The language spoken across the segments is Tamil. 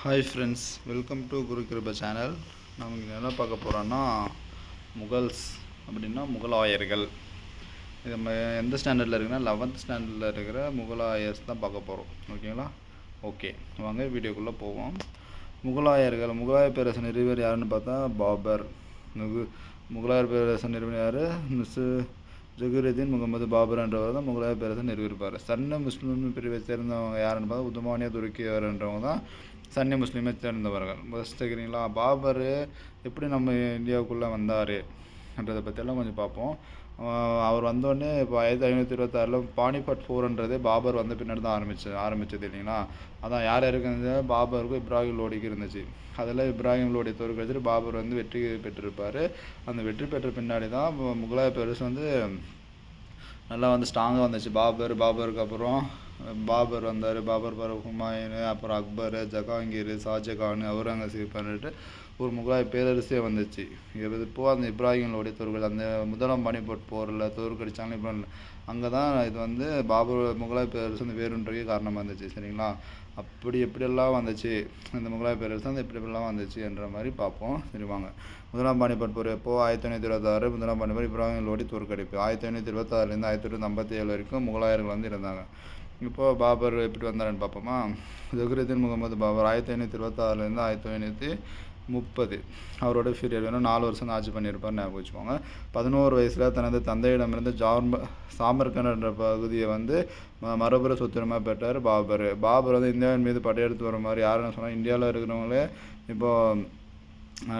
Hi friends welcome to Guru Kripa channel நம்ம இங்கே என்ன பார்க்க போகிறோன்னா முகல்ஸ் அப்படின்னா முகலாயர்கள். இது நம்ம எந்த ஸ்டாண்டர்டில் இருக்குன்னா லெவன்த் ஸ்டாண்டர்டில் இருக்கிற முகலாயர்ஸ் தான் பார்க்க போகிறோம் ஓகேங்களா ஓகே வாங்க வீடியோக்குள்ளே போவோம். முகலாயர்கள் முகலாய பேரரசு நிறுவர் யாருன்னு பார்த்தா பாபர். முகு முகலாயர் பேரரசு நிறுவனர் யார்? மிஸ்ஸு ஜகுருதீன் முகமது பாபர் என்றவர் தான் முகலாய பேரரசை நிறுவிருப்பார் சன்ன முஸ்லீம் பிரிவை சேர்ந்தவங்க யாருன்னு பார்த்தா உதுமானியா துருக்கியவர் என்றவங்க தான் சன்னி முஸ்லீமை சேர்ந்தவர்கள். ஃபஸ்ட்டு பாபர் எப்படி நம்ம இந்தியாவுக்குள்ளே வந்தார் என்றதை பற்றியெல்லாம் கொஞ்சம் பார்ப்போம். அவர் வந்தோடனே இப்போ ஆயிரத்தி ஐநூற்றி இருபத்தாறில் பானிபட் போர்ன்றதே பாபர் வந்த பின்னாடி தான் ஆரம்பிச்சு ஆரம்பிச்சது இல்லைங்களா? அதான் யார் யாருக்கு இருந்தது பாபருக்கும் இப்ராஹிம் லோடிக்கு இருந்துச்சு. அதில் இப்ராஹிம் லோடி தோற்கடிச்சிட்டு பாபர் வந்து வெற்றி பெற்றிருப்பார். அந்த வெற்றி பெற்ற பின்னாடி தான் முகலாய பெருசு வந்து நல்லா வந்து ஸ்ட்ராங்காக வந்துச்சு. பாபர் பாபருக்கு அப்புறம் பாபர் வந்தார். பாபர் பிறகு ஹுமாயூன் அப்புறம் அக்பர் ஜஹாங்கீர் ஷாஜகான் அவுரங்கசீப் பண்ணிட்டு ஒரு முகலாய பேரரசே வந்துச்சு. இது இப்போ அந்த இப்ராஹிம் தோர்கள் அந்த முதலாம் பானிபட் போரில் தோற்கடிச்சாங்க இப்போ அங்கே தான் இது வந்து பாபர் முகலாய பேரரசு வந்து வேறுன்றக்கே காரணமாக இருந்துச்சு சரிங்களா? அப்படி எப்படியெல்லாம் வந்துச்சு? இந்த முகலாய பேரரசு வந்து எப்படி எப்படிலாம் வந்துச்சு என்ற மாதிரி பார்ப்போம். சரி வாங்க. முதலாம் பானிபட் போர் எப்போ? ஆயிரத்தி ஐநூற்றி இருபத்தாறு முதலாம் பானிபட் இப்ராஹிம் தோற்கடிப்பு. ஆயிரத்தி ஐநூற்றி இருபத்தாறுலேருந்து ஆயிரத்தி தொள்ளாயிரத்தி ஐம்பத்தி ஏழு வரைக்கும் முகலாயர்கள் வந்து இருந்தாங்க. இப்போது பாபர் எப்படி வந்தாருன்னு பார்ப்போமா? ஜகுருதீன் முகமது பாபர் ஆயிரத்தி ஐநூற்றி இருபத்தாறுலேருந்து ஆயிரத்தி ஐநூற்றி முப்பது. அவரோட பீரியட் வேணும். நாலு வருஷம் தான் ஆட்சி பண்ணியிருப்பார் ஞாபகம் வச்சுக்கோங்க. பதினோரு வயசில் தனது தந்தையிடமிருந்து ஜார்ம சாமர்கண்ட் என்ற பகுதியை வந்து ம- மரபுர சொத்துரிமை பெற்றார் பாபர். பாபர் வந்து இந்தியாவின் மீது படையெடுத்து வர மாதிரி யாருன்னு சொன்னால் இந்தியாவில் இருக்கிறவங்களே இப்போது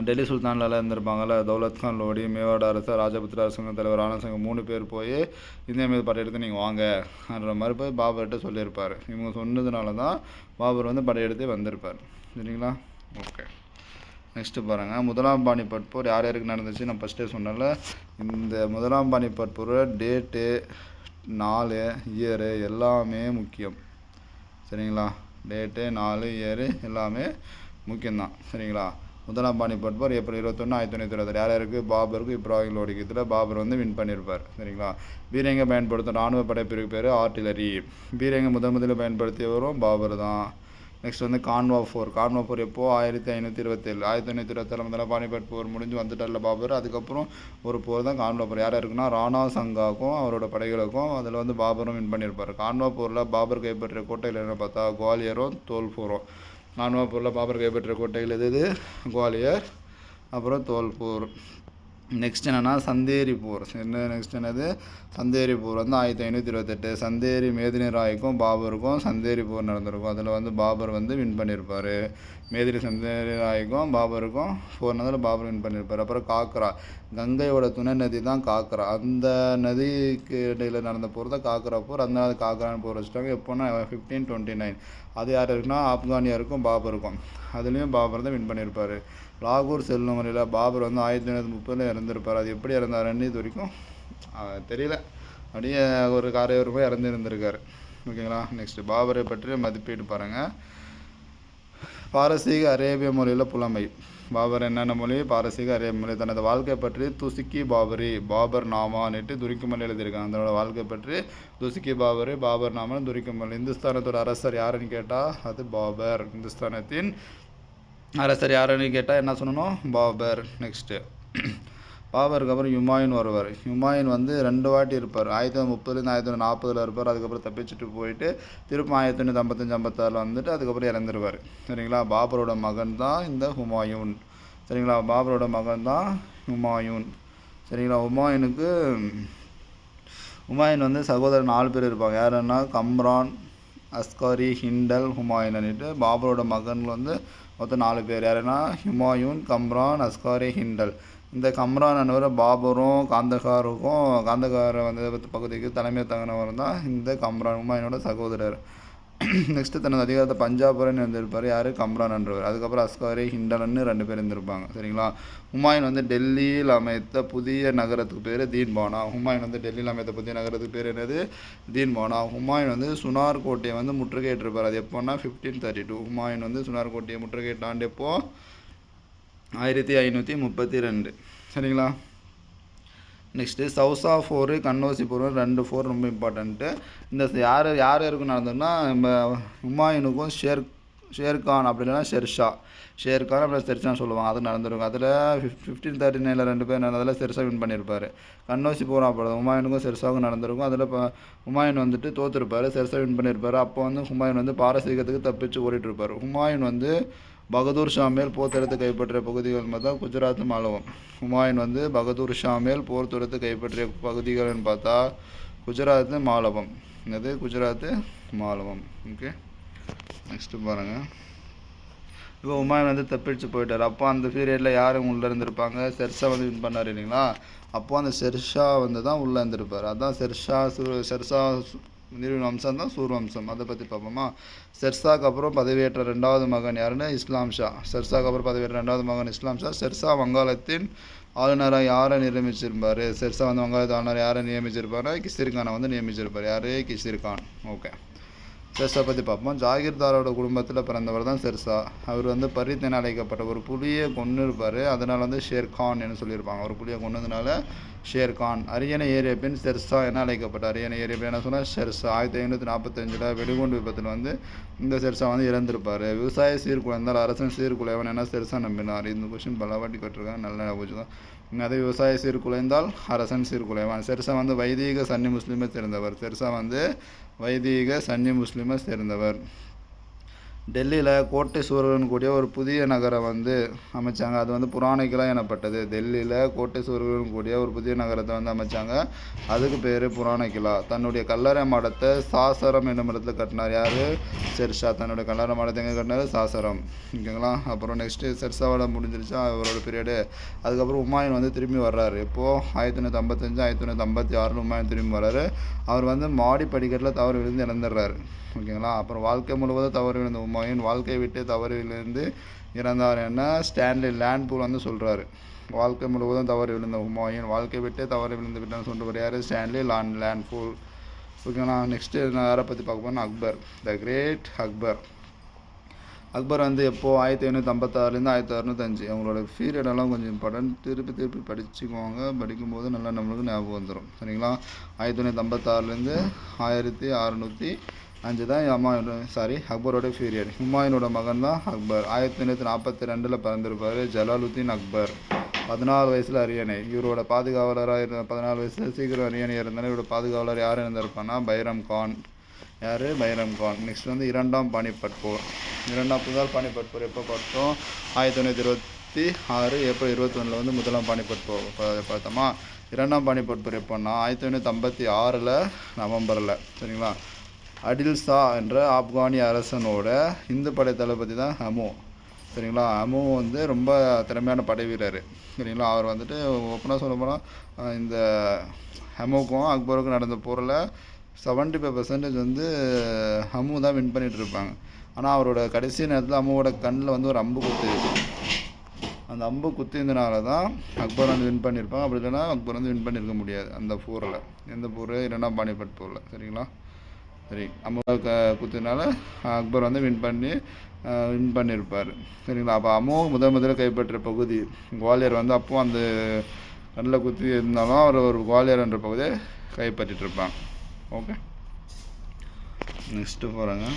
டெல்லி சுல்தான்லாம் இருந்திருப்பாங்கல்ல தௌலத் கான் லோடி மேவாட அரசர் ராஜபுத்திர அரசாங்க தலைவர் ஆனந்த் மூணு பேர் போய் இந்தியா மீது படையெடுத்து நீங்கள் வாங்கன்ற மாதிரி போய் பாபர்கிட்ட சொல்லியிருப்பார். இவங்க சொன்னதுனால தான் பாபர் வந்து படையெடுத்து வந்திருப்பார். சரிங்களா? ஓகே. நெக்ஸ்ட்டு பாருங்கள் முதலாம் பானிபட் போர் யார் யாருக்கு நடந்துச்சு? நான் ஃபஸ்ட்டே சொன்னேன்ல. இந்த முதலாம் பானிபட் போரோட டேட்டு நாலு இயரு எல்லாமே முக்கியம். சரிங்களா? டேட்டு நாலு இயரு எல்லாமே முக்கியம்தான். சரிங்களா? முதலாம் பானிபட் போர் ஏப்ரல் இருபத்தொன்று ஆயிரத்தி தொண்ணூற்றி இருபத்தாறு யார் யாருக்கு? பாபருக்கு இப்ராஹிம் லோடிக்கு பாபர் வந்து வின் பண்ணியிருப்பார் சரிங்களா? பீரங்க பயன்படுத்தும் இராணுவ படைப்பிரிவு பேர் ஆர்டிலரி பீரங்க முதல் முதலில் பயன்படுத்தியவரும் பாபர் தான் நெக்ஸ்ட் வந்து கான்வா ஃபோர் கான்வா ஃபோர் எப்போ? ஆயிரத்தி ஐநூற்றி இருபத்தேழு. ஆயிரத்தி ஐநூற்றி இருபத்தேழு முதல்ல பானிபட் போர் முடிஞ்சு வந்துட்டார்ல பாபர். அதுக்கப்புறம் ஒரு போர் தான் கான்வா போர் யார் இருக்குன்னா ராணா சங்காக்கும் அவரோட படைகளுக்கும் அதில் வந்து பாபரும் வின் பண்ணியிருப்பார். கான்வா போரில் பாபர் கைப்பற்றிய கோட்டையில் என்ன பார்த்தா குவாலியரும் தோல்பூரும் கான்வா போரில் பாபர் கைப்பற்றிய கோட்டைகள் எது குவாலியர் அப்புறம் தோல்பூர் நெக்ஸ்ட் என்னென்னா சந்தேரி போர். என்ன நெக்ஸ்ட் என்னது? சந்தேரி போர் வந்து ஆயிரத்தி ஐநூற்றி இருபத்தெட்டு. சந்தேரி மேதினி ராய்க்கும் பாபருக்கும் சந்தேரி போர் நடந்திருக்கும். அதில் வந்து பாபர் வந்து வின் பண்ணியிருப்பார் மேதிரி சந்தேரி பாபருக்கும் ஃபோர் நடந்ததில் பாபர் வின் பண்ணியிருப்பார் அப்புறம் காக்ரா கங்கையோட துணை நதி தான் காக்ரா அந்த நதிக்கு இடையில் நடந்த போர் தான் காக்ரா போர். அந்த நாள் காக்ரான்னு போர் வச்சுட்டாங்க. எப்போன்னா ஃபிஃப்டீன் டுவெண்ட்டி நைன் அது யார் இருக்குன்னா ஆப்கானியாருக்கும் பாபருக்கும். அதுலேயும் பாபர் தான் வின் பண்ணியிருப்பார் லாகூர் செல்லும் முறையில் பாபர் வந்து ஆயிரத்தி தொள்ளாயிரத்தி முப்பதில் இறந்துருப்பார். அது எப்படி இறந்தாருன்னு இது வரைக்கும் தெரியல. அப்படியே ஒரு காரையோர் போய் இறந்து ஓகேங்களா? நெக்ஸ்ட் பாபரை பற்றி மதிப்பீடு பாருங்கள் பாரசீக அரேபிய மொழியில் புலமை. பாபர் என்னென்ன மொழி? பாரசீக அரேபிய மொழி. தனது வாழ்க்கை பற்றி துசுக்கி பாபரி பாபர் நாமான்னுட்டு துரிக்குமல் எழுதியிருக்காங்க. அதனோட வாழ்க்கை பற்றி துசுக்கி பாபரி பாபர் நாமன் துரிக்குமல் இந்துஸ்தானத்தோட அரசர் யாருன்னு கேட்டால் அது பாபர். இந்துஸ்தானத்தின் அரசர் யாருன்னு கேட்டால் என்ன சொல்லணும்? பாபர். நெக்ஸ்ட்டு பாபருக்கு அப்புறம் ஹுமாயூன் வருவார். ஹுமாயூன் வந்து ரெண்டு வாட்டி இருப்பார். ஆயிரத்தி தொள்ளாயிரத்தி முப்பதுலேருந்து ஆயிரத்தி தொள்ளாயிரத்தி நாற்பதில் இருப்பார். அதுக்கப்புறம் தப்பிச்சுட்டு போயிட்டு திரும்ப ஆயிரத்தி தொண்ணூற்றி ஐம்பத்தஞ்சு ஐம்பத்தாறில் வந்துட்டு அதுக்கப்புறம் இறந்துருவார். சரிங்களா? பாபரோட மகன் தான் இந்த ஹுமாயூன். சரிங்களா? பாபரோட மகன் தான் ஹுமாயூன். சரிங்களா? ஹுமாயூனுக்கு ஹுமாயூன் வந்து சகோதரர் நாலு பேர் இருப்பாங்க. யாருன்னா கம்ரான் அஸ்காரி ஹிண்டல் ஹுமாயூன்னுட்டு பாபரோட மகன் வந்து மொத்தம் நாலு பேர். யாருன்னா ஹுமாயூன் கம்ரான் அஸ்காரி ஹிண்டல். இந்த கம்ரான் என்பவர் பாபரும் காந்தகாருக்கும் காந்தகார வந்து பகுதிக்கு தலைமை தங்கினவர் தான் இந்த கம்ரான் ஹுமாயூனோட சகோதரர். நெக்ஸ்ட்டு தனது அதிகாரத்தை பஞ்சாபுரன் இருந்திருப்பார் யார்? கம்ரான் என்றவர் அதுக்கப்புறம் அஸ்காரி ஹிண்டலன்னு ரெண்டு பேர் இருந்திருப்பாங்க சரிங்களா? ஹுமாயூன் வந்து டெல்லியில் அமைத்த புதிய நகரத்துக்கு பேர் தீன்பானா ஹுமாயூன் வந்து டெல்லியில் அமைத்த புதிய நகரத்துக்கு பேர் என்னது? தீன்பானா ஹுமாயூன் வந்து சுனார் கோட்டையை வந்து முற்றுகையிட்டிருப்பார். அது எப்போன்னா ஃபிஃப்டீன் தேர்ட்டி டூ ஹுமாயூன் வந்து சுனார் கோட்டையை முற்றுகையிட்டாண்டு ஆயிரத்தி ஐநூற்றி முப்பத்தி ரெண்டு. சரிங்களா? நெக்ஸ்ட்டு சவுசா ஃபோரு கண்ணோசி போர் ரெண்டு ஃபோர் ரொம்ப இம்பார்ட்டண்ட்டு இந்த யார் யார் யாருக்கும் நடந்ததுன்னா நம்ம ஹுமாயூனுக்கும் ஷேர் ஷேர்கான் அப்படி இல்லைன்னா ஷெர்ஷா. ஷேர்கான் அப்படி ஷெர்ஷான்னு சொல்லுவாங்க. அது நடந்திருக்கும். அதில் ஃபிஃப்ட் ஃபிஃப்டீன் தேர்ட்டி நைனில் ரெண்டு பேர் நடந்ததில் ஷெர்ஷா வின் பண்ணியிருப்பார் கண்ணோசி போர் அப்படி ஹுமாயூனுக்கும் ஷெர்ஷாவுக்கும் நடந்திருக்கும். அதில் இப்போ ஹுமாயூன் வந்துட்டு தோற்றுருப்பார் ஷெர்ஷா வின் பண்ணியிருப்பார் அப்போ வந்து ஹுமாயூன் வந்து பாரசீகத்துக்கு தப்பிச்சு ஓடிட்டு இருப்பார் ஹுமாயூன் வந்து பகதூர் ஷா மேல் போர் தொடுத்து கைப்பற்றிய பகுதிகள் பார்த்தா குஜராத் மாலவம். ஹுமாயூன் வந்து பகதூர் ஷா மேல் போர் தொடுத்து கைப்பற்றிய பகுதிகள்னு பார்த்தா குஜராத் மாலவம். என்னது? குஜராத் மாலவம். ஓகே நெக்ஸ்ட்டு பாருங்கள் இப்போ உமாயன் வந்து தப்பிச்சு போயிட்டார். அப்போ அந்த பீரியடில் யார் உள்ளே இருந்திருப்பாங்க? செர்ஷா வந்து வின் பண்ணார் இல்லைங்களா? அப்போ அந்த செர்ஷா வந்து தான் உள்ளே இருந்திருப்பார். அதான் செர்ஷா சு செர்ஷா நிறுவன வம்சம் தான் சூர் வம்சம். அதை பற்றி பார்ப்போமா? ஷெர்ஷாக்கு அப்புறம் பதவியேற்ற ரெண்டாவது மகன் யாருன்னு இஸ்லாம் ஷா. ஷெர்ஷாக்கு அப்புறம் பதவியேற்ற ரெண்டாவது மகன் இஸ்லாம் ஷா. செர்சா வங்காளத்தின் ஆளுநராக யாரை நியமிச்சிருப்பார்? செர்சா வந்து வங்காளத்து ஆளுநர் யாரை நியமிச்சிருப்பாரு கிசிர் கானை வந்து நியமிச்சிருப்பார். யார்? கிசிர் கான். ஓகே. ஷெர்ஷா பற்றி பார்ப்போம்? ஜாகிர்தாரோட குடும்பத்தில் பிறந்தவர் தான் செர்சா அவர் வந்து பரித் என அழைக்கப்பட்ட ஒரு புலியை கொண்டு இருப்பார் அதனால் வந்து ஷேர்கான் என்று சொல்லியிருப்பாங்க. ஒரு புலியை கொண்டதுனால ஷேர்கான் அரியணை ஏறிய பின் ஷெர்ஷா என அழைக்கப்பட்ட அரியணை ஏறிய பின் என்ன சொன்னால் ஷெர்ஷா ஆயிரத்தி ஐநூற்றி நாற்பத்தஞ்சில் வெடிகுண்டு விபத்தில் வந்து இந்த ஷெர்ஷா வந்து இறந்திருப்பார். விவசாய சீர்குலைந்தால் அரசன் சீர்குலைவன் என ஷெர்ஷா நம்பினார். இந்த கொஷின் பல வாட்டி கேட்டிருக்காங்க. நல்ல ஞாபகம் அதே விவசாய சீர்குலைந்தால் அரசன் சீர்குலைவான். செர்சா வந்து வைதீக சன்னி முஸ்லீமை சேர்ந்தவர். செர்சா வந்து வைதீக சன்னி முஸ்லீமை சேர்ந்தவர். டெல்லியில் கோட்டை கூடிய ஒரு புதிய நகரம் வந்து அமைச்சாங்க. அது வந்து புராணிக்கலா எனப்பட்டது. டெல்லியில் கோட்டை சூரர்களுடன் கூடிய ஒரு புதிய நகரத்தை வந்து அமைச்சாங்க. அதுக்கு பேர் புராணிக்கிலா தன்னுடைய கல்லறை மாடத்தை சாசரம் என்னும் இடத்துல கட்டினார் யார்? ஷெர்ஷா. தன்னுடைய கல்லறை மாடத்தை எங்கே கட்டினார்? சாசரம். ஓகேங்களா? அப்புறம் நெக்ஸ்ட்டு ஷெர்ஷாவோட முடிஞ்சிருச்சா. அவரோட பீரியடு அதுக்கப்புறம் உமாயன் வந்து திரும்பி வர்றாரு. இப்போது ஆயிரத்தி தொண்ணூற்றி ஐம்பத்தஞ்சு ஆயிரத்தி தொண்ணூற்றி ஐம்பத்தி ஆறில் உமாயன் திரும்பி வர்றாரு. அவர் வந்து மாடி படிக்கட்டில் தவறு விழுந்து இறந்துடுறாரு. ஓகேங்களா? அப்புறம் வாழ்க்கை முழுவதும் தவறு விழுந்த உமாயின் வாழ்க்கையை விட்டு தவறு விழுந்து இறந்தார் என்ன ஸ்டான்லி லேண்ட்பூல் வந்து சொல்கிறாரு வாழ்க்கை முழுவதும் தவறு விழுந்த உமாயூன் வாழ்க்கை விட்டு தவறு விழுந்து விட்டான்னு சொல்லிட்டு யார்? ஸ்டான்லி லான் லேண்ட்பூல் ஓகேங்களா? நெக்ஸ்ட்டு நான் யாரை பற்றி பார்க்க போனால் அக்பர். த கிரேட் அக்பர் அக்பர் வந்து எப்போது ஆயிரத்தி ஐநூற்றி ஐம்பத்தாறுலேருந்து ஆயிரத்தி அறுநூத்தஞ்சு. அவங்களோட பீரியடெல்லாம் கொஞ்சம் இம்பார்ட்டன்ட் திருப்பி திருப்பி படிச்சுக்குவாங்க. படிக்கும்போது நல்லா நம்மளுக்கு ஞாபகம் வந்துடும் சரிங்களா? ஆயிரத்தி தொண்ணூற்றி ஐம்பத்தாறுலேருந்து ஆயிரத்தி அறநூற்றி அஞ்சு தான் அம்மாவோட சாரி அக்பரோட பீரியட் ஹுமாயூனோட மகன் தான் அக்பர். ஆயிரத்தி தொண்ணூற்றி நாற்பத்தி ரெண்டில் பிறந்திருப்பார் ஜலாலுத்தீன் அக்பர். பதினாலு வயசில் அரியணை. இவரோட பாதுகாவலராக இருந்த பதினாலு வயசில் சீக்கிரம் அரியணை இருந்தாலும் இவரோட பாதுகாவலர் யார் இருந்திருப்பான்னா பைரம் கான். யார்? பைரம் கான். நெக்ஸ்ட் வந்து இரண்டாம் பானிபட் போர் இரண்டாம் புதால் பானிபட் போர் எப்போ பார்த்தோம் ஆயிரத்தி தொண்ணூற்றி இருபத்தி ஆறு ஏப்ரல் இருபத்தொன்னில் வந்து முதலாம் பானிபட் போர் பார்த்தோமா? இரண்டாம் பானிபட் போர் எப்போன்னா ஆயிரத்தி தொண்ணூற்றி ஐம்பத்தி ஆறில் நவம்பரில். சரிங்களா? அடில் ஷா என்ற ஆப்கானிய அரசனோட இந்து படை தளபதி தான் ஹமு. சரிங்களா? அமு வந்து ரொம்ப திறமையான படை வீரர் சரிங்களா? அவர் வந்துட்டு ஓப்பனாக சொல்ல போனால் இந்த ஹமுக்கும் அக்பருக்கும் நடந்த போரில் செவன்ட்டி ஃபைவ் பர்சன்டேஜ் வந்து ஹமு தான் வின் பண்ணிட்டு இருப்பாங்க. ஆனால் அவரோட கடைசி நேரத்தில் அம்முவோட கண்ணில் வந்து ஒரு அம்பு குத்து அந்த அம்பு குத்திருந்தனால தான் அக்பர் வந்து வின் பண்ணியிருப்பாங்க அப்படி இல்லைன்னா அக்பர் வந்து வின் பண்ணியிருக்க முடியாது அந்த போரில். எந்த போர்? இரண்டாம் பானிபட் போரில். சரிங்களா? சரி அம்முவை க குத்தினால அக்பர் வந்து வின் பண்ணி வின் பண்ணியிருப்பார் சரிங்களா? அப்போ அம்மு முதல் முதல்ல கைப்பற்ற பகுதி குவாலியர் வந்து அப்போ அந்த கண்ணில் குத்தி இருந்தாலும் அவர் ஒரு குவாலியர் என்ற பகுதியை கைப்பற்றிட்டு இருப்பான் ஓகே நெக்ஸ்ட்டு போகிறேங்க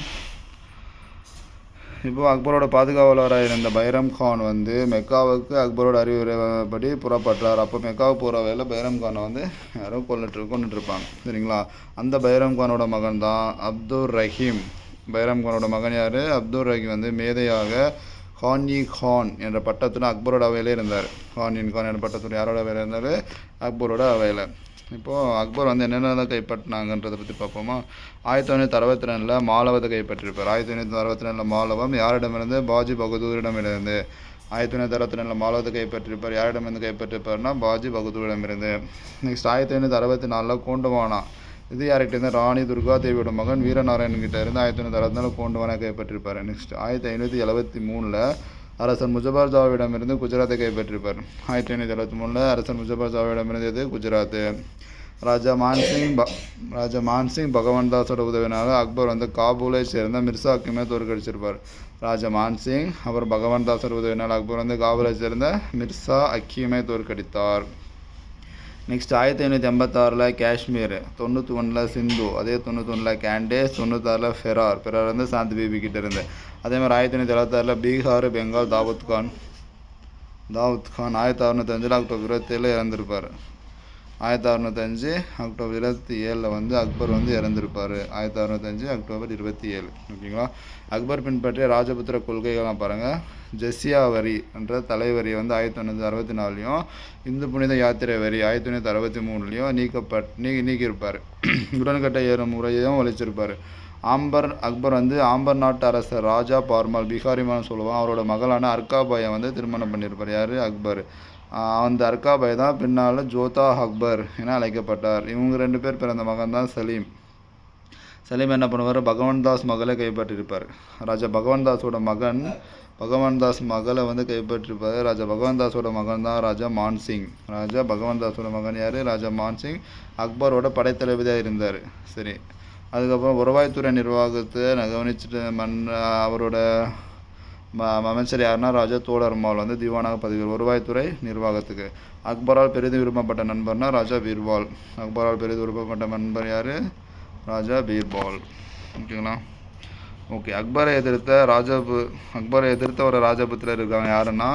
இப்போ அக்பரோட பாதுகாவலராக இருந்த பைரம் கான் வந்து மெக்காவுக்கு அக்பரோட அறிவுரைப்படி புறப்பட்டார். அப்போ மெக்காவுக்கு போகிற வேலை பைரம் கானை வந்து யாரோ கொண்டுட்டு கொண்டுட்டு இருப்பாங்க சரிங்களா? அந்த பைரம் கானோட மகன் தான் அப்துல் ரஹீம் பைரம் கானோட மகன் யார்? அப்துல் ரஹீம் வந்து மேதையாக ஹான்யி கான் என்ற பட்டத்துடன் அக்பரோட அவையிலே இருந்தார். ஹான்யின் கான் என்ற பட்டத்துடன் யாரோட அவையில் இருந்தார்? அக்பரோட அவையில். இப்போது அக்பர் வந்து என்னென்னலாம் கைப்பற்றினாங்கன்றதை பற்றி பார்ப்போமா? ஆயிரத்தி தொண்ணூற்றி அறுபத்தி ரெண்டில் மாலவத்தை கைப்பற்றிருப்பார் ஆயிரத்தி தொண்ணூற்றி அறுபத்தி ரெண்டில் மாலவம் யாரிடமிருந்து? பாஜி பகதூரிடமிருந்து. ஆயிரத்தி தொண்ணூற்றி அறுபத்தி ரெண்டில் மாலவத்தை கைப்பற்றிருப்பார் யாரிடமிருந்து கைப்பற்றிருப்பார்னா பாஜி பகதூரிடமிருந்து. நெக்ஸ்ட் ஆயிரத்தி ஐநூற்றி அறுபத்தி நாலில் கோண்டவானா. இது யார்கிட்ட இருந்து ராணி துர்கா தேவியோட மகன் வீரநாராயணன் கிட்ட இருந்து ஆயிரத்தி தொண்ணூற்றி அறுபத்தி நாலு கோண்டவானா கைப்பற்றிருப்பார் நெக்ஸ்ட் ஆயிரத்தி ஐநூற்றி எழுபத்தி மூணில் அரசர் முஜபார் ஜாவிடமிருந்து குஜராத்தை கைப்பற்றிருப்பார். ஆயிரத்தி ஐநூற்றி எழுபத்தி மூணில் அரசர் முஜபார் ஜாவிடமிருந்து இது குஜராத்து. ராஜா மான்சிங் ப ராஜா மான்சிங் பகவான் தாஸோட உதவினால அக்பர் வந்து காபூலை சேர்ந்த மிர்சா ஹக்கீமை தோற்கடிச்சிருப்பார். ராஜா மான்சிங் அப்புறம் பகவான் தாஸோட உதவினால் அக்பர் வந்து காபூலை சேர்ந்த மிர்சா ஹக்கீமை தோற்கடித்தார். நெக்ஸ்ட் ஆயிரத்தி ஐநூற்றி எண்பத்தாறில் காஷ்மீர் தொண்ணூற்றி ஒன்றில் சிந்து அதே தொண்ணூற்றி ஒன்றில் கேண்டேஸ் தொண்ணூத்தாறில் ஃபெரார். ஃபெரார் வந்து சாந்தி பேபி கிட்டே இருந்து. அதே மாதிரி ஆயிரத்தி தொள்ளாயிரத்தி எழுபத்தாறில் பீகார் பெங்கால் தாவூத் கான் தாவூத் கான் ஆயிரத்தி அறுநூத்தஞ்சில் அக்டோபர் இருபத்தேழில் இறந்துருப்பார். ஆயிரத்தி அறுநூத்தஞ்சு அக்டோபர் இருபத்தி ஏழில் வந்து அக்பர் வந்து இறந்துருப்பார். ஆயிரத்தி அறுநூத்தஞ்சு அக்டோபர் இருபத்தி ஏழு ஓகேங்களா? அக்பர் பின்பற்றிய ராஜபுத்திர கொள்கைகள்லாம் பாருங்கள் ஜெஸ்ஸியா வரி என்ற தலைவரி வந்து ஆயிரத்தி தொண்ணூற்றி அறுபத்தி நாலுலையும் இந்து புனித யாத்திரை வரி ஆயிரத்தி தொண்ணூற்றி அறுபத்தி மூணுலேயும் நீக்கப்பட் நீ நீக்கியிருப்பார். உடன்கட்டை ஏறும் முறையையும் ஒழிச்சிருப்பார். ஆம்பர் அக்பர் வந்து ஆம்பர் நாட்டு அரசர் ராஜா பார்மல் பிகாரிமான்னு சொல்லுவான். அவரோட மகளான அர்காபாயை வந்து திருமணம் பண்ணியிருப்பார். யார்? அக்பர். அந்த அர்காபாய் தான் பின்னால் ஜோதா அக்பர் என அழைக்கப்பட்டார். இவங்க ரெண்டு பேர் பிறந்த மகன் தான் சலீம். சலீம் என்ன பண்ணுவார்? பகவான் தாஸ் மகளை கைப்பற்றியிருப்பார். ராஜா பகவான் தாஸோட மகன் பகவான் தாஸ் மகளை வந்து கைப்பற்றிருப்பார். ராஜா பகவான் தாஸோட மகன் தான் ராஜா மான்சிங். ராஜா பகவான் தாஸோட மகன் யார்? ராஜா மான்சிங் அக்பரோட படைத்தளபதியாக இருந்தார். சரி. அதுக்கப்புறம் வருவாய்த்துறை நிர்வாகத்தை நான் கவனிச்சுட்டு மன் அவரோட ம- அமைச்சர் யாருன்னா ராஜா தோடர்மால் வந்து திவானாக பதிவு வருவாய்த்துறை நிர்வாகத்துக்கு. அக்பரால் பெரிதும் விரும்பப்பட்ட நண்பர்னா ராஜா பீர்பால். அக்பரால் பெரிதும் விரும்பப்பட்ட நண்பர் யார்? ராஜா பீர்பால். ஓகேங்களா? ஓகே அக்பரை எதிர்த்த ராஜபு அக்பரை எதிர்த்த ஒரு ராஜபுத்திரர் இருக்காங்க. யாருன்னா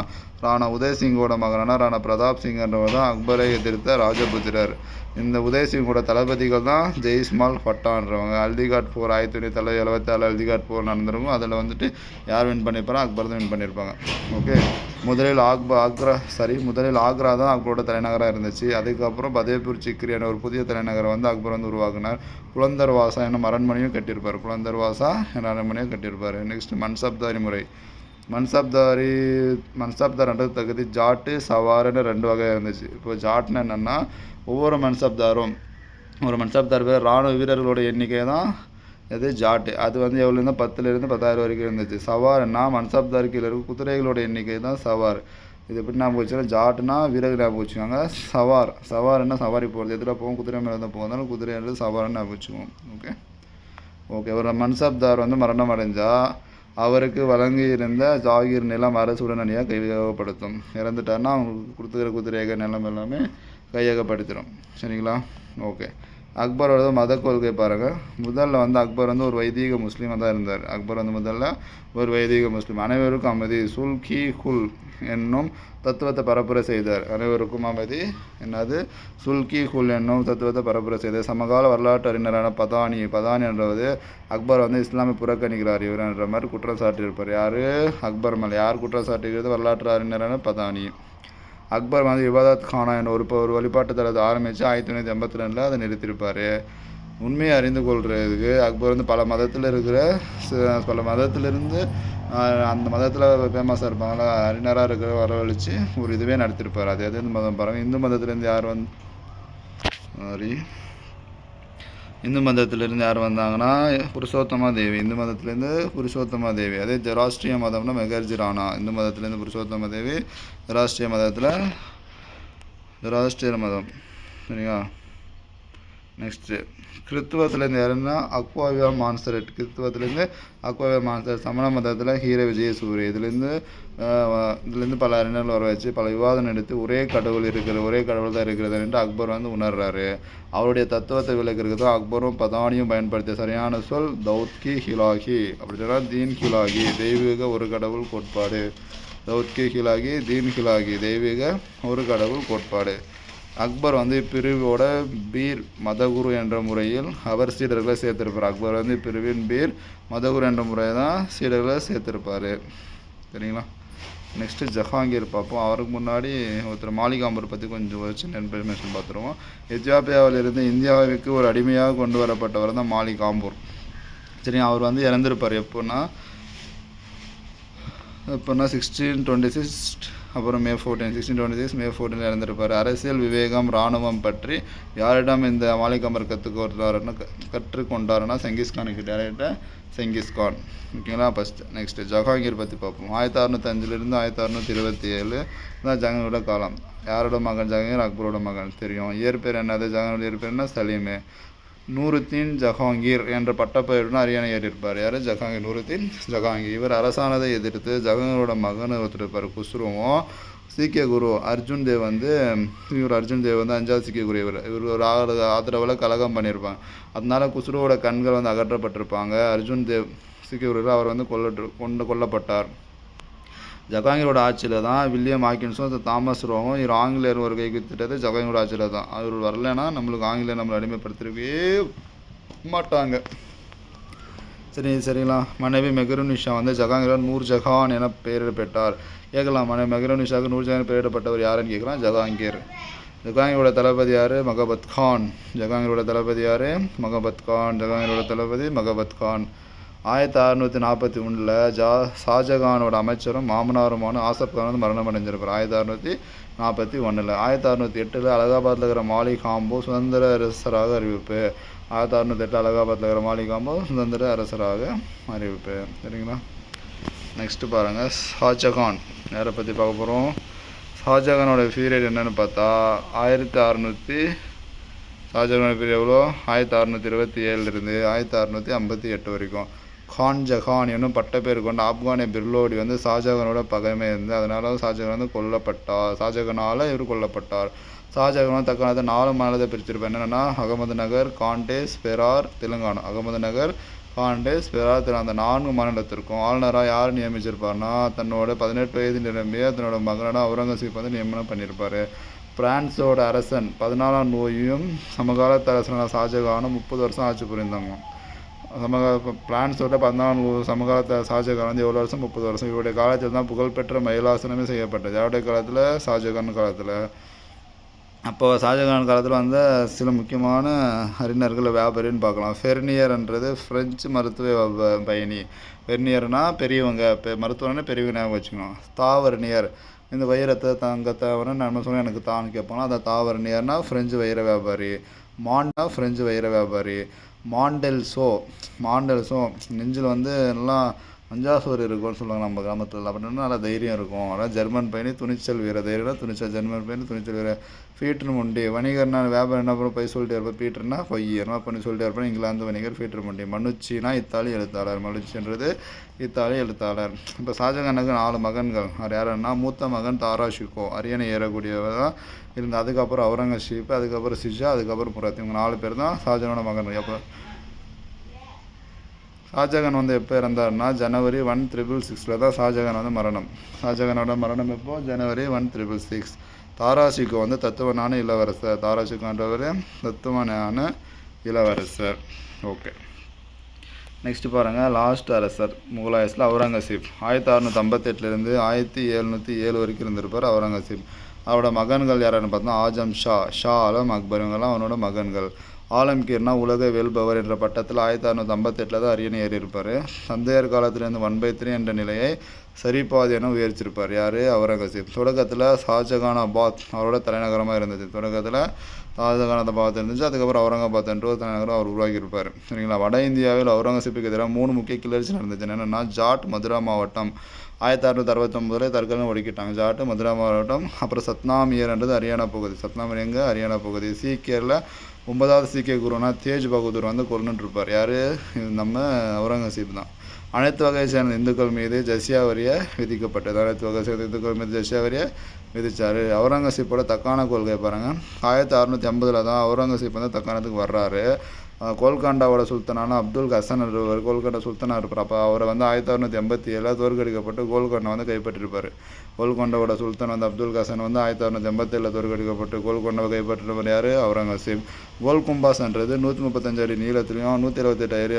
ராணா உதயசிங்கோட மகனான ராணா பிரதாப் சிங்ன்றவர் தான் அக்பரை எதிர்த்த ராஜபுத்திரர். இந்த உதயசிங்கோட தளபதிகள் தான் ஜெய்ஸ்மால் பட்டான்றவங்க அல்திகாட் போர் ஆயிரத்தி தொண்ணூற்றி தொள்ளாயிரத்தி எழுபத்தாறு அல்திகாட் போர் நடந்திருக்கும். அதில் வந்துட்டு யார் வின் பண்ணியிருப்பாரோ அக்பர் தான் வின் பண்ணியிருப்பாங்க. ஓகே. முதலில் ஆக்பா ஆக்ரா சாரி முதலில் ஆக்ரா தான் அக்பரோட தலைநகராக இருந்துச்சு. அதுக்கப்புறம் பதேபூர் சிக்ரி என்ற ஒரு புதிய தலைநகரை வந்து அக்பர் வந்து உருவாக்குனார். குலந்தர் வாசா என்ன அரண்மனையும் கட்டியிருப்பார். குலந்தர் வாசா என்ற அரண்மனையும் கட்டியிருப்பார். நெக்ஸ்ட் மன்சப்தாரி முறை. மன்சப்தாரி மன்சப்தார்ன்றது தகுதி ஜாட்டு சவார்னு ரெண்டு வகை இருந்துச்சு. இப்போ ஜாட்னு என்னென்னா ஒவ்வொரு மன்சப்தாரும் ஒரு மன்சப்தார் பேர் இராணுவ வீரர்களோட எண்ணிக்கை தான் இது ஜாட்டு. அது வந்து எவ்வளோன்னா பத்துலேருந்து பத்தாயிரம் வரைக்கும் இருந்துச்சு. சவார்னா மன்சாப்தார் கீழே இருக்க குதிரைகளோட எண்ணிக்கை தான் சவார் இது எப்படி ஞாபகம் வச்சுக்கோங்க? ஜாட்டுனா வீரர்கள் ஞாபகம் வச்சுக்கோங்க. சவார் சவார்னா சவாரி போகிறது எதில் போகும் குதிரை மேலே தான் போகிறதால குதிரைன்றது சவார்னு ஞாபகம் வச்சுக்கோங்க ஓகே ஓகே ஒரு மன்சாப்தார் வந்து மரணம் அடைஞ்சால் அவருக்கு வழங்கியிருந்த ஜாகிர் நிலம் அரசு உடனடியாக கையகப்படுத்தும். இறந்துட்டாருன்னா அவங்களுக்கு கொடுத்துக்கிற குதிரையக நிலம் எல்லாமே கையகப்படுத்திடும் சரிங்களா? ஓகே அக்பரோட மத கொள்கை பாருங்கள் முதல்ல வந்து அக்பர் வந்து ஒரு வைதீக முஸ்லீமாக தான் இருந்தார். அக்பர் வந்து முதல்ல ஒரு வைதீக முஸ்லீம். அனைவருக்கும் அமைதி. சுல் கி ஹுல் என்னும் தத்துவத்தை பரப்புரை செய்தார். அனைவருக்கும் அமைதி. என்னது? சுல்கி ஹுல் என்னும் தத்துவத்தை பரப்புரை செய்தார். சமகால வரலாற்று அறிஞரான பதானி. பதானி என்றவது அக்பர் வந்து இஸ்லாமை புறக்கணிக்கிறார் இவர் என்ற மாதிரி குற்றம் சாட்டியிருப்பார். யார்? அக்பர் மேலே. யார் குற்றம் சாட்டுகிறது? வரலாற்று அறிஞரான பதானி. அக்பர் வந்து இபாதத் கானா என்ற ஒரு ஒரு வழிபாட்டு தளத்தை ஆரம்பித்து ஆயிரத்தி தொள்ளாயிரத்தி எண்பத்தி ரெண்டில் அதை நிறுத்தியிருப்பார். உண்மையை அறிந்து கொள்றதுக்கு அக்பர் வந்து பல மதத்தில் இருக்கிற ச- பல மதத்திலிருந்து அந்த மதத்தில் ஃபேமஸாக இருப்பாங்களா அறிஞராக இருக்கிற வரவழைச்சு ஒரு இதுவே நடத்திருப்பார் அது எது? மதம் பாருங்கள் இந்து மதத்துலேருந்து யார் வந்து சாரி இந்து மதத்திலிருந்து யார் வந்தாங்கன்னா புருஷோத்தமா தேவி. இந்து மதத்திலேருந்து புருஷோத்தமா தேவி. அதே ஜெராஷ்டிரிய மதம்னா மெகர்ஜிரானா. இந்து மதத்திலேருந்து புருஷோத்தமா தேவி ஜெராஸ்ட்ரிய மதத்தில் ஜெராஸ்ட்ரிய மதம். சரிங்களா நெக்ஸ்ட்டு கிறித்துவத்துலேருந்து யாருன்னா அக்வாவியா மான்சரட் கிறித்துவத்துலேருந்து அக்வாவியா மான்சரட் சமண மதத்தில் ஹீர விஜய சூரிய இதுலேருந்து இதுலேருந்து பல அறிஞர்கள் வர வச்சு பல விவாதம் எடுத்து ஒரே கடவுள் இருக்கிற ஒரே கடவுள் தான் இருக்கிறது என்று அக்பர் வந்து உணர்றாரு. அவருடைய தத்துவத்தை விளக்கிறதுக்கு தான் அக்பரும் பதானியும் பயன்படுத்திய சரியான சொல் தௌத்கி ஹிலாகி. அப்படி சொன்னால் தீன் ஹிலாகி தெய்வீக ஒரு கடவுள் கோட்பாடு. தௌத்கி ஹிலாகி தீன் ஹிலாகி தெய்வீக ஒரு கடவுள் கோட்பாடு. அக்பர் வந்து இப்பிரிவோட பீர் மதகுரு என்ற முறையில் அவர் சீடர்களை சேர்த்திருப்பார். அக்பர் வந்து இப்பிரிவின் பீர் மதகுரு என்ற முறையை தான் சீடர்களை சேர்த்திருப்பார். சரிங்களா? நெக்ஸ்ட்டு ஜஹாங்கீர் பார்ப்போம். அவருக்கு முன்னாடி ஒருத்தர் மாலிகாம்பர் பற்றி கொஞ்சம் ஒரு சின்ன இன்ஃபர்மேஷன் பார்த்துருவோம். எத்தியோப்பியாவிலிருந்து இந்தியாவுக்கு ஒரு அடிமையாக கொண்டு வரப்பட்டவர் தான் மாலிகாம்பூர் சரி அவர் வந்து இறந்துருப்பார். எப்போன்னா எப்போன்னா சிக்ஸ்டீன் டுவெண்ட்டி சிக்ஸ் அப்புறம் May fourteen sixteen twenty six May ஃபோர்டீனில் இறந்துருப்பார். அரசியல் விவேகம் இராணுவம் பற்றி யாரிடம் இந்த மாலிகமர் கற்றுக்கொண்டாருன்னு கற்றுக்கொண்டாருன்னா செங்கிஸ்கானுக்கு டேரக்டாக செங்கிஸ்கான் ஓகேங்களா? ஃபஸ்ட்டு நெக்ஸ்ட்டு ஜஹாங்கீர் பற்றி பார்ப்போம். ஆயிரத்தி அறுநூத்தஞ்சிலிருந்து ஆயிரத்தி அறுநூற்றி இருபத்தி ஏழு தான் ஜஹாங்கீரோட காலம். யாரோட மகன்? ஜஹாங்கீர் அக்பரோட மகன் தெரியும். இயற்பெயர் என்னது? ஜஹாங்கீரோட இயற்பெயர் என்ன? சலீமு. நூருத்தீன் ஜஹாங்கீர் என்ற பட்டப்பெயருடன் அரியணை ஏறியிருப்பார். யார்? ஜஹாங்கீர். நூருத்தீன் ஜஹாங்கீர். இவர் அரசானதை எதிர்த்து ஜஹாங்கீரோட மகன் ஒருத்தர் இருப்பார் குஸ்ருவும் சீக்கிய குரு அர்ஜுன் தேவ் வந்து இவர் அர்ஜுன் தேவ் வந்து அஞ்சாவது சீக்கிய குரு இவர். இவர் ஒரு ஆறு ஆதரவில் கலகம் பண்ணியிருப்பாங்க. அதனால குஸ்ருவோட கண்கள் வந்து அகற்றப்பட்டிருப்பாங்க. அர்ஜுன் தேவ் சீக்கிய குருவில் அவர் வந்து கொல்லட்டு கொண்டு கொல்லப்பட்டார். ஜஹாங்கீரோட ஆட்சியில் தான் வில்லியம் ஆக்கின்ஸும் தாமஸ் ரோவும் இவர் ஆங்கிலேயர் ஒரு கைக்கு திட்டது ஜஹாங்கீரோட ஆட்சியில் தான். அவர் வரலைன்னா நம்மளுக்கு ஆங்கிலேயர் நம்மளை அடிமைப்படுத்திருக்கவே மாட்டாங்க. சரி சரிங்களா. மனைவி மெகருனிஷா வந்து ஜஹாங்கீரால் நூர் ஜஹான் என பெயரிடப்பட்டார் கேட்கலாம் மனைவி மெகருனிஷாவுக்கு நூர் ஜஹான் பெயரிடப்பட்டவர் யாருன்னு கேட்குறான் ஜஹாங்கீர் ஜஹாங்கீரோட தளபதி யார்? மகபத் கான். ஜஹாங்கீரோட தளபதி யார்? மகபத் கான். ஜஹாங்கீரோட தளபதி மகபத் கான். ஆயிரத்தி அறநூற்றி நாற்பத்தி ஒன்றில் ஜா ஷாஜகானோட அமைச்சரும் மாமனாருமான ஆசப் கான் வந்து மரணம் அடைஞ்சிருப்பார். ஆயிரத்தி அறநூற்றி நாற்பத்தி ஒன்றில் ஆயிரத்தி அறநூற்றி எட்டில் அலகாபாத்தில் இருக்கிற மாலிக் காம்போ சுதந்திர அரசராக அறிவிப்பு. ஆயிரத்தி அறநூற்றி எட்டு அலகாபாத்தில் இருக்கிற மாலிகாம்போ சுதந்திர அரசராக அறிவிப்பு. சரிங்களா? நெக்ஸ்ட்டு பாருங்கள் ஷாஜகான். யாரை பற்றி பார்க்க போகிறோம் ஷாஜகானோட பீரியட் என்னென்னு பார்த்தா ஆயிரத்தி அறநூற்றி ஷாஜகானோட பீரியட் எவ்வளோ? ஆயிரத்தி அறநூற்றி இருபத்தி ஏழுலேருந்து ஆயிரத்தி அறநூற்றி ஐம்பத்தி எட்டு வரைக்கும். கான் ஜஹான் என்னும் பட்டப்பேர் கொண்ட ஆப்கானிய பிர்லோடி வந்து ஷாஜகானோட பகைமை இருந்து அதனால ஷாஜகான் வந்து கொல்லப்பட்டார். ஷாஜகானால் இவர் கொல்லப்பட்டார். ஷாஜகான் தக்காலத்தை நாலு மாநிலத்தை பிரிச்சிருப்பேன் என்னென்னா அகமது நகர் காண்டேஸ் பெரார் தெலுங்கானா. அகமது நகர் காண்டேஸ் பெரார் அந்த நான்கு மாநிலத்திற்கும் ஆளுநராக யார் நியமிச்சிருப்பார்னா தன்னோட பதினெட்டு வயது நிரம்பிய தன்னோட மகனான அவுரங்கசீப் வந்து நியமனம் பண்ணியிருப்பார். பிரான்ஸோட அரசன் பதினாலாம் நோயும் சமகாலத்து அரசனான ஷாஜகானும் முப்பது வருஷம் ஆட்சி புரிந்தாங்க சமகால பிரான்ஸோட பதினாலு சமகாலத்தை ஷாஜகான் வந்து எவ்வளோ வருஷம்? முப்பது வருஷம். இவருடைய காலத்தில் தான் புகழ்பெற்ற மயிலாசனமே செய்யப்பட்டது. யாருடைய காலத்தில் ஷாஜகான் காலத்தில். அப்போ ஷாஜகான் காலத்தில் வந்த சில முக்கியமான அறிஞர்கள் வியாபாரின்னு பார்க்கலாம். ஃபெர்னியர்ன்றது ஃப்ரெஞ்சு மருத்துவ பயணி. ஃபெர்னியர்னா பெரியவங்க. பெ மருத்துவம்னா பெரியவங்க ஞாபகம் வச்சுக்கணும். தாவர்னியர் இந்த வைரத்தை தங்கத்தை நான் நம்ம சொன்னால் எனக்கு தான் கேட்பாங்க. அந்த தாவர்னியர்னால் ஃப்ரெஞ்சு வைர வியாபாரி. மாண்டா ஃப்ரெஞ்சு வைர வியாபாரி. மாண்டெல்ஸோ மாண்டெல்ஸோ நெஞ்சில் வந்து நல்லா மஞ்சாசோறு இருக்கும்னு சொல்லுவாங்க நம்ம கிராமத்தில். அப்படின்னா நல்லா தைரியம் இருக்கும். அதான் ஜெர்மன் பயணி துணிச்சல் வீர தைரியம் துணிச்சல். ஜெர்மன் பயணி துணிச்சல் வீர ஃபீட்ரு முண்டி வணிகர்னா வியாபாரம் என்ன பண்ணும் போய் சொல்லிட்டே இருப்பேன் பீட்டர்னா பொய் என்ன பண்ணி சொல்லிட்டே இருப்பேன் இங்கிலாந்து வணிகர் ஃபீட்ரு முண்டி. மனுச்சினா இத்தாலி எழுத்தாளர். மனுச்சின்றது இத்தாலி எழுத்தாளர். இப்போ ஷாஜகானுக்கு நாலு மகன்கள். அவர் யாருன்னா? மூத்த மகன் தாராஷிகோ அரியணை ஏறக்கூடியவர் தான் இருந்த. அதுக்கப்புறம் அவுரங்கசீப் அதுக்கப்புறம் சிஜா அதுக்கப்புறம் முராத் இவங்க நாலு பேர் தான் ஷாஜகானோட மகன் அப்போ ஷாஜகான் வந்து எப்போ இறந்தாருன்னா ஜனவரி ஒன் த்ரிபிள் சிக்ஸில் தான் ஷாஜகான் வந்து மரணம். ஷாஜகானோட மரணம் எப்போ? January one triple six. Dara Shikoh வந்து தத்துவனான இளவரசர். தாராஷிகோன்றவர் தத்துவனான இளவரசர். ஓகே. நெக்ஸ்ட் பாருங்கள் லாஸ்ட் அரசர் முகலாயஸில் அவுரங்கசீப். ஆயிரத்தி அறநூற்றி ஐம்பத்தெட்டுலேருந்து ஆயிரத்தி எழுநூற்றி ஏழு வரைக்கும் இருந்திருப்பார் அவுரங்கசீப். அவரோட மகன்கள் யாருன்னு பார்த்தோம்னா ஆஜம் ஷா. ஷா ஆலம் அக்பர் இவங்கெல்லாம் அவனோட மகன்கள். ஆலம்கீர்னா உலக வெல்பவர் என்ற பட்டத்தில் ஆயிரத்தி அறுநூற்றி ஐம்பத்தெட்டில் தான் அரியணை ஏறி இருப்பார் தந்தையர் காலத்திலேருந்து ஒன் பை த்ரீ என்ற நிலையை சரிபாதி என உயர்த்திருப்பார் யார்? அவுரங்கசீப். தொடக்கத்தில் ஷாஜகானாபாத் அவரோட தலைநகரமாக இருந்தது. தொடக்கத்தில் ஷாஜகானாபாத் இருந்துச்சு. அதுக்கப்புறம் அவுரங்காபாத் என்ற ஒரு தலைநகரம் அவர் உருவாக்கியிருப்பார். சரிங்களா? வட இந்தியாவில் அவுரங்கசீப்புக்கு எதிராக மூணு முக்கிய கிளர்ச்சி நடந்துச்சு. என்னென்னா ஜாட் மதுரா மாவட்டம். ஆயிரத்தி அறுநூற்றி அறுபத்தொம்பதுல தற்கொலை ஒடுக்கிட்டாங்க. ஜாட்டு மதுரா மாவட்டம். அப்புறம் சத்னாமியர்ன்றது ஹரியானா பகுதி. சத்னாமியர் எங்கே? ஹரியானா பகுதி. சீக்கியரில் ஒன்பதாவது சீக்கிய குருனா தேஜ் பகதூர் வந்து கொண்டுட்டு இருப்பார் யார் நம்ம அவுரங்கசீப் தான். அனைத்து வகையை சேர்ந்த இந்துக்கள் மீது ஜசியா வரியை விதிக்கப்பட்டது. அனைத்து வகை சேர்ந்த இந்துக்கள் மீது ஜசியா வரியை விதித்தார் அவுரங்கசீப்போட தக்கான கொள்கை பாருங்கள் ஆயிரத்தி அறுநூற்றி ஐம்பதில் தான் அவுரங்கசீப் வந்து தக்கானத்துக்கு வர்றாரு. கோல்காண்டாவோட சுல்தானான அப்துல் ஹசன் இருவர் கோல்கண்டா சுல்தானாக இருப்பார். அப்போ அவரை வந்து ஆயிரத்தி அறுநூற்றி எண்பத்தி ஏழில் தோற்கடிக்கப்பட்டு கோல்கொண்டை வந்து கைப்பற்றிருப்பார். கோல்கொண்டாவோட சுல்தான் வந்து அப்துல் ஹசன் வந்து ஆயிரத்தி அறுநூற்றி எண்பத்தேழில் தோற்கடிக்கப்பட்டு கோல்கொண்டாவை கைப்பற்றினவர் யார்? அவுரங்கசீப். கோல்கும்பாஸ்ன்றது நூற்றி முப்பத்தஞ்சு அடி நீளத்துலையும் நூற்றி இருபத்தெட்டு அடி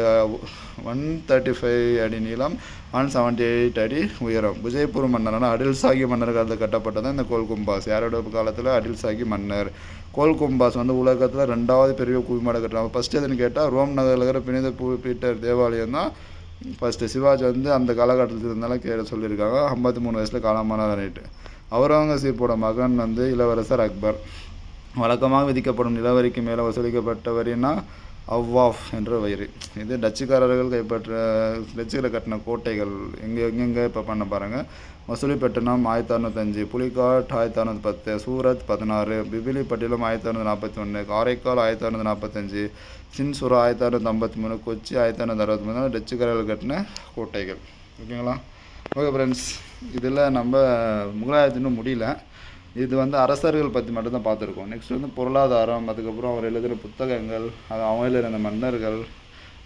ஒன் தேர்ட்டி ஃபைவ் அடி நீளம் ஒன் செவன்ட்டி எயிட் அடி உயரம். விஜயபூர் மன்னரான அடில் சாகி மன்னர் காலத்தில் கட்டப்பட்டது இந்த கோல்கும்பாஸ் யாரோட காலத்தில்? அடில் சாகி மன்னர். கோல்கும்பாஸ் வந்து உலகத்தில் ரெண்டாவது பெரிய குவிமாட கட்டுறாங்க ஃபஸ்ட்டு எதுன்னு கேட்டால் ரோம் நகரில் இருக்கிற புனித பூ பீட்டர் தேவாலயம் தான் ஃபஸ்ட்டு சிவாஜி வந்து அந்த காலகட்டத்தில் இருந்தாலும் கே சொல்லியிருக்காங்க. ஐம்பத்தி மூணு வயசில் காலமான நைட்டு அவுரங்கசீப்போட மகன் வந்து இளவரசர் அக்பர். வழக்கமாக விதிக்கப்படும் நிலவரிக்கு மேலே வசூலிக்கப்பட்ட வரின்னா அவ்வாஃப் என்ற வயிறு. இது டச்சுக்காரர்கள் கைப்பற்ற டச்சுகளை கட்டின கோட்டைகள். எங்கே எங்கெங்கே இப்போ பண்ண பாருங்கள் மசூலிப்பட்டினம் ஆயிரத்தி அறுநூத்தஞ்சு புலிகாட் ஆயிரத்தி அறுநூத்தி பத்து சூரத் பதினாறு பிபிலிப்பட்டினம் ஆயிரத்தி அறுநூத்தி நாற்பத்தி ஒன்று காரைக்கால் ஆயிரத்தி அறுநூத்தி நாற்பத்தஞ்சு சின்சுரா ஆயிரத்தி அறுநூத்தி ஐம்பத்தி மூணு கொச்சி ஆயிரத்தி அறுநூத்தி அறுபத்தி மூணு டச்சுக்காரர்கள் கட்டின கோட்டைகள். ஓகேங்களா? ஓகே ஃப்ரெண்ட்ஸ் இதில் நம்ம முகலாயத்தின்னு முடியல. இது வந்து அரசர்கள் பற்றி மட்டும்தான் பார்த்துருக்கோம். நெக்ஸ்ட் வந்து பொருளாதாரம் அதுக்கப்புறம் அவர் எழுதுகிற புத்தகங்கள் அது அவங்க இருந்த மன்னர்கள்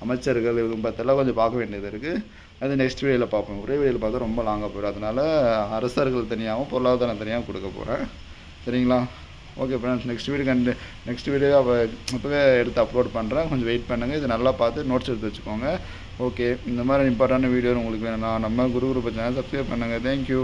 அமைச்சர்கள் இவங்க பற்றெல்லாம் கொஞ்சம் பார்க்க வேண்டியது இருக்குது அது நெக்ஸ்ட் வீடியோவில் பார்ப்போம். ஒரே வீடியோவில் பார்த்தா ரொம்ப லாங்காக போயிடும். அதனால் அரசர்கள் தனியாகவும் பொருளாதாரம் தனியாகவும் கொடுக்க போகிறேன் சரிங்களா? ஓகே ஃப்ரெண்ட்ஸ் நெக்ஸ்ட் வீடியோ கண்டு நெக்ஸ்ட் வீடியோ அவ இப்போவே எடுத்து அப்லோட் பண்ணுறேன் கொஞ்சம் வெயிட் பண்ணுங்கள் இது நல்லா பார்த்து நோட்ஸ் எடுத்து வச்சுக்கோங்க. ஓகே இந்த மாதிரி இம்பார்ட்டன்ட் வீடியோ உங்களுக்கு வேணும்னா நம்ம குரு குரூப் சேனல் சப்ஸ்கிரைப் பண்ணுங்கள் தேங்க்யூ